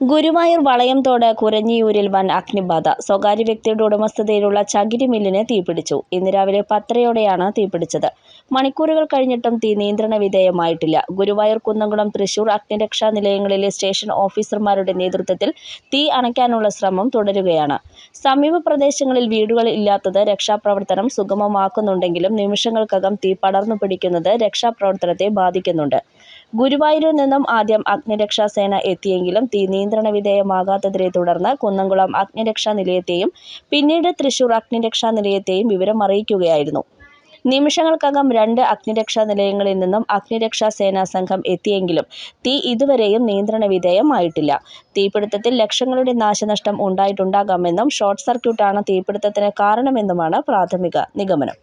ഗുരുവായൂർ വളയംതോട് കുരഞ്ഞിയൂരിൽ വൻ അഗ്നിബാധ. സ്വകാര്യ വ്യക്തിയുടെ ഉടമസ്ഥതയിലുള്ള ചകിരി മില്ലിന് തീപിടിച്ചു. ഇന്ന് രാവിലെ പത്തരയോടെയാണ് തീപിടിച്ചത്. മണിക്കൂറുകൾ കഴിഞ്ഞിട്ടും തീ നിയന്ത്രണ വിധേയമായിട്ടില്ല. ഗുരുവായൂർ കുന്നംകുളം തൃശൂർ അഗ്നിരക്ഷാ നിലയങ്ങളിലെ സ്റ്റേഷൻ ഓഫീസർമാരുടെ നേതൃത്വത്തിൽ തീ അണയ്ക്കാനുള്ള ശ്രമം തുടരുകയാണ്. സമീപ പ്രദേശങ്ങളിൽ വീടുകൾ ഇല്ലാത്തത് രക്ഷാപ്രവർത്തനം സുഗമമാക്കുന്നുണ്ടെങ്കിലും നിമിഷങ്ങൾക്കകം തീ പടർന്നു പിടിക്കുന്നത് രക്ഷാപ്രവർത്തനത്തെ ബാധിക്കുന്നുണ്ട്. ഗുരുവായൂരിൽ നിന്നും ആദ്യം അഗ്നിരക്ഷാസേന എത്തിയെങ്കിലും തീ നിയന്ത്രണ വിധേയമാകാത്തതിനെ തുടർന്ന് കുന്നംകുളം അഗ്നിരക്ഷാ നിലയത്തെയും പിന്നീട് തൃശൂർ അഗ്നിരക്ഷാ നിലയത്തെയും വിവരം അറിയിക്കുകയായിരുന്നു. നിമിഷങ്ങൾക്കകം രണ്ട് അഗ്നിരക്ഷാ നിലയങ്ങളിൽ നിന്നും അഗ്നിരക്ഷാ സേനാ സംഘം എത്തിയെങ്കിലും തീ ഇതുവരെയും നിയന്ത്രണ വിധേയമായിട്ടില്ല. തീപിടുത്തത്തിൽ ലക്ഷങ്ങളുടെ നാശനഷ്ടം ഉണ്ടായിട്ടുണ്ടാകാമെന്നും ഷോർട്ട് സർക്യൂട്ടാണ് തീപിടുത്തത്തിന് കാരണമെന്നുമാണ് പ്രാഥമിക നിഗമനം.